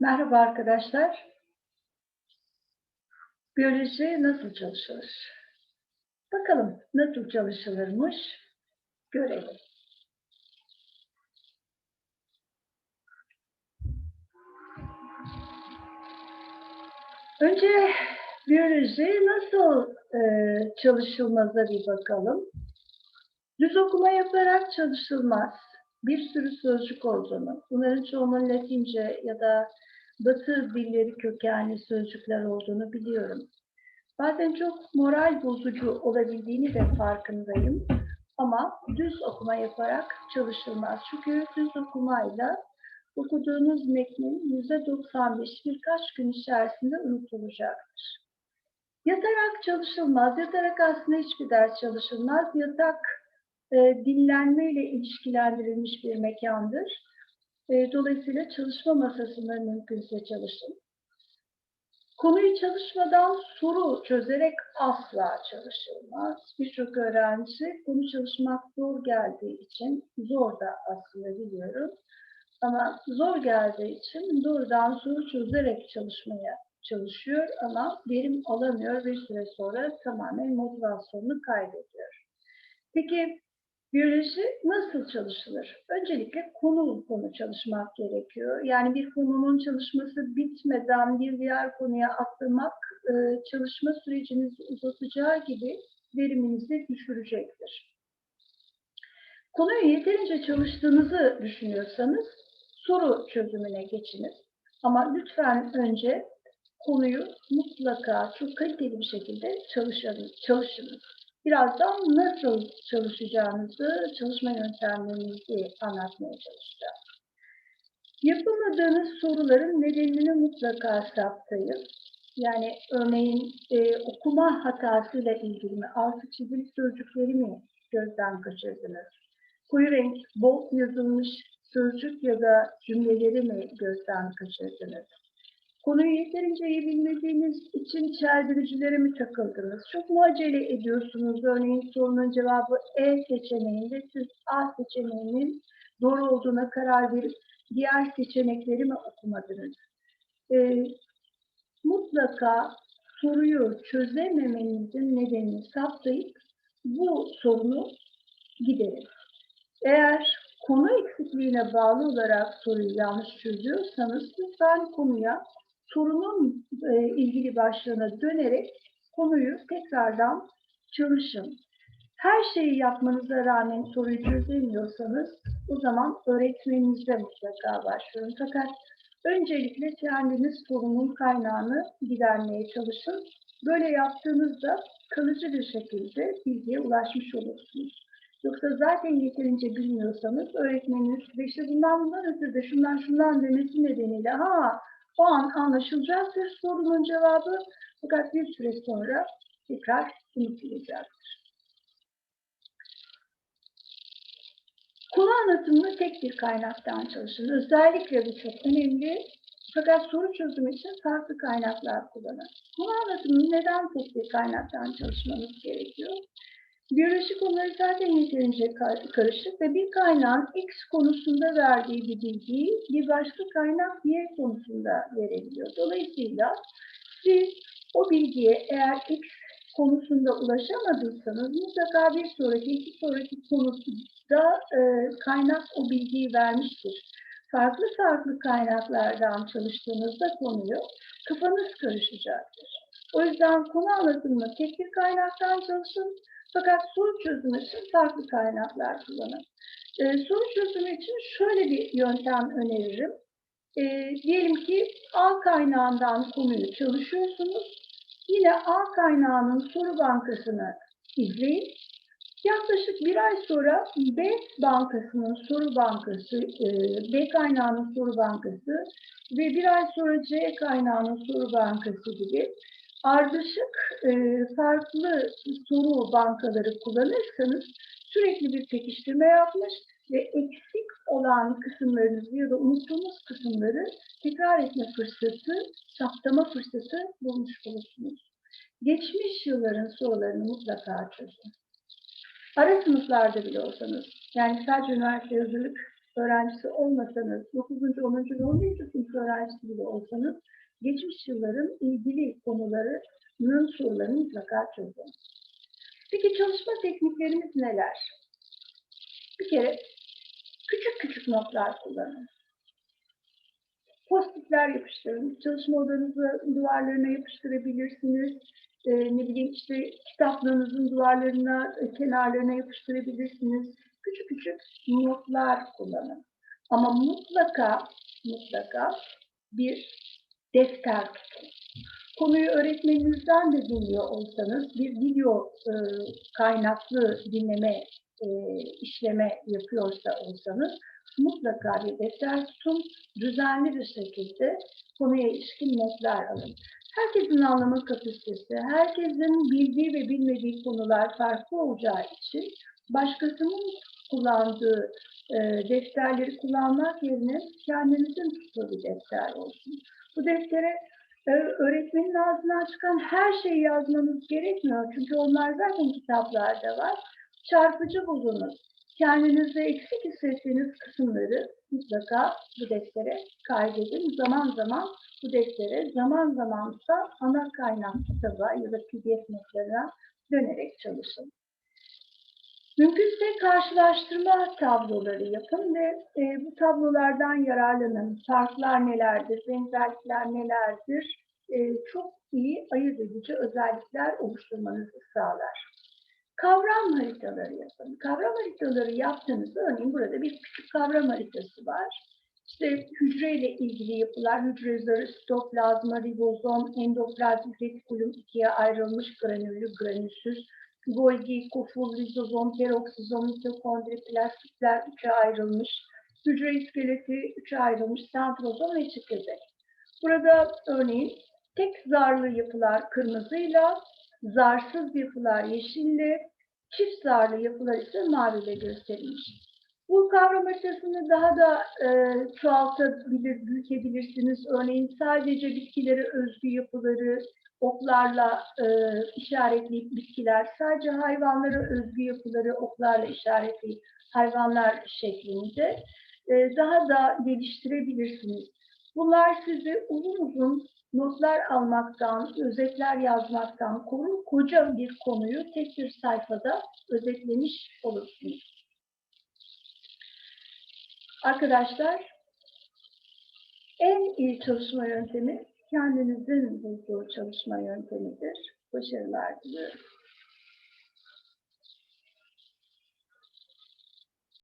Merhaba arkadaşlar. Biyoloji nasıl çalışılır? Bakalım nasıl çalışılırmış görelim. Önce biyoloji nasıl e, çalışılmaza bir bakalım. Düz okuma yaparak çalışılmaz. Bir sürü sözcük olduğunu, bunların çoğunun Latince ya da Batı dilleri kökenli sözcükler olduğunu biliyorum. Bazen çok moral bozucu olabildiğini de farkındayım. Ama düz okuma yaparak çalışılmaz. Çünkü düz okumayla okuduğunuz metnin %95 birkaç gün içerisinde unutulacaktır. Yatarak çalışılmaz. Yatarak aslında hiçbir ders çalışılmaz. Yatak e, dinlenme ile ilişkilendirilmiş bir mekandır. E, dolayısıyla çalışma masasında mümkünse çalışın. Konuyu çalışmadan soru çözerek asla çalışılmaz. Birçok öğrenci konu çalışmak zor geldiği için, zor da aslında biliyorum. Ama zor geldiği için doğrudan soru çözerek çalışmaya çalışıyor ama verim alamıyor bir süre sonra tamamen motivasyonunu kaybediyor. Peki Biyoloji nasıl çalışılır? Öncelikle konu konu çalışmak gerekiyor. Yani bir konunun çalışması bitmeden bir diğer konuya atlamak e, çalışma sürecinizi uzatacağı gibi veriminizi düşürecektir. Konuyu yeterince çalıştığınızı düşünüyorsanız soru çözümüne geçiniz. Ama lütfen önce konuyu mutlaka çok kaliteli bir şekilde çalışınız. Birazdan nasıl çalışacağınızı, çalışma yöntemlerinizi anlatmaya çalışacağım. Yapamadığınız soruların nedenini mutlaka saptayın. Yani örneğin e, okuma hatasıyla ilgili mi, altı çizili sözcükleri mi gözden kaçırdınız? Koyu renk, bol yazılmış sözcük ya da cümleleri mi gözden kaçırdınız? Konuyu yeterince iyi bilmediğiniz için çeldiricilere mi takıldınız? Çok mu acele ediyorsunuz? Örneğin sorunun cevabı E seçeneğinde siz A seçeneğinin doğru olduğuna karar verip diğer seçenekleri mi okumadınız? Ee, mutlaka soruyu çözememenizin nedenini saptayıp bu sorunu giderin. Eğer konu eksikliğine bağlı olarak soruyu yanlış çözüyorsanız lütfen konuya sorunun e, ilgili başlığına dönerek konuyu tekrardan çalışın. Her şeyi yapmanıza rağmen soruyu çözemiyorsanız o zaman öğretmeninizle mutlaka başvurun. Fakat öncelikle kendiniz sorunun kaynağını gidermeye çalışın. Böyle yaptığınızda kalıcı bir şekilde bilgiye ulaşmış olursunuz. Yoksa zaten yeterince bilmiyorsanız öğretmeniniz işte bundan bundan ötürü de şundan şundan demesi nedeniyle ha o an anlaşılacaktır sorunun cevabı fakat bir süre sonra tekrar unutulacaktır. Konu anlatımını tek bir kaynaktan çalışın. Özellikle bu çok önemli. Fakat soru çözümü için farklı kaynaklar kullanın. Konu anlatımını neden tek bir kaynaktan çalışmanız gerekiyor? Biyoloji konuları zaten yeterince karışık ve bir kaynağın X konusunda verdiği bir bilgiyi bir başka kaynak Y konusunda verebiliyor. Dolayısıyla siz o bilgiye eğer X konusunda ulaşamadıysanız mutlaka bir sonraki, iki sonraki konuda e, kaynak o bilgiyi vermiştir. Farklı farklı kaynaklardan çalıştığınızda konuyu kafanız karışacaktır. O yüzden konu anlatımını tek bir kaynaktan çalışın fakat soru çözümü için farklı kaynaklar kullanın. E, soru çözümü için şöyle bir yöntem öneririm. E, diyelim ki A kaynağından konuyu çalışıyorsunuz. Yine A kaynağının soru bankasını izleyin. Yaklaşık bir ay sonra B bankasının soru bankası, e, B kaynağının soru bankası ve bir ay sonra C kaynağının soru bankası gibi ardışık e, farklı soru bankaları kullanırsanız sürekli bir pekiştirme yapmış ve eksik olan kısımlarınızı ya da unuttuğunuz kısımları tekrar etme fırsatı, saptama fırsatı bulmuş olursunuz. Geçmiş yılların sorularını mutlaka çözün. Ara sınıflarda bile olsanız, yani sadece üniversite hazırlık öğrencisi olmasanız, 9. 10. ve 11. sınıf öğrencisi bile olsanız, geçmiş yılların ilgili konularının sorularını mutlaka çözün. Peki çalışma tekniklerimiz neler? Bir kere küçük küçük notlar kullanın. Post-itler yapıştırın. Çalışma odanızı duvarlarına yapıştırabilirsiniz. Ee, ne bileyim işte kitaplığınızın duvarlarına, e, kenarlarına yapıştırabilirsiniz. Küçük küçük notlar kullanın. Ama mutlaka, mutlaka bir defter tutun. Konuyu öğretmeninizden de dinliyor olsanız bir video e, kaynaklı dinleme, e, işleme yapıyorsa olsanız mutlaka bir defter tutun, düzenli bir şekilde konuya ilişkin notlar alın. Herkesin anlama kapasitesi, herkesin bildiği ve bilmediği konular farklı olacağı için başkasının kullandığı e, defterleri kullanmak yerine kendinizin tuttuğu bir defter olsun. Bu deftere e, öğretmenin ağzından çıkan her şeyi yazmanız gerekmiyor. Çünkü onlar zaten kitaplarda var. Çarpıcı bulunuz. Kendinizde eksik hissettiğiniz kısımları mutlaka bu deftere kaydedin. Zaman zaman bu deftere, zaman zamansa ana kaynak kitaba ya da pdf notlarına dönerek çalışın. Mümkünse karşılaştırma tabloları yapın ve e, bu tablolardan yararlanın. Farklar nelerdir, benzerlikler nelerdir? E, çok iyi ayırt edici özellikler oluşturmanızı sağlar. Kavram haritaları yapın. Kavram haritaları yaptığınızda örneğin burada bir küçük kavram haritası var. İşte hücreyle ilgili yapılar, hücre zarı, sitoplazma, ribozom, endoplazmik retikulum ikiye ayrılmış granüllü, granülsüz, Golgi, koful, rizozom, peroksizom, mitokondri, plastikler üçe ayrılmış, hücre iskeleti üçe ayrılmış, sentrozom ve çekirdek. Burada örneğin tek zarlı yapılar kırmızıyla, zarsız yapılar yeşille, çift zarlı yapılar ise maviyle gösterilmiş. Bu kavram haritasını daha da e, çoğaltabilir, büyütebilirsiniz. Örneğin sadece bitkilere özgü yapıları, oklarla e, işaretleyip bitkiler, sadece hayvanlara özgü yapıları oklarla işaretleyip hayvanlar şeklinde e, daha da geliştirebilirsiniz. Bunlar sizi uzun uzun notlar almaktan, özetler yazmaktan korun, koca bir konuyu tek bir sayfada özetlemiş olursunuz. Arkadaşlar, en iyi çalışma yöntemi kendinizin bulduğu çalışma yöntemidir. Başarılar diliyorum.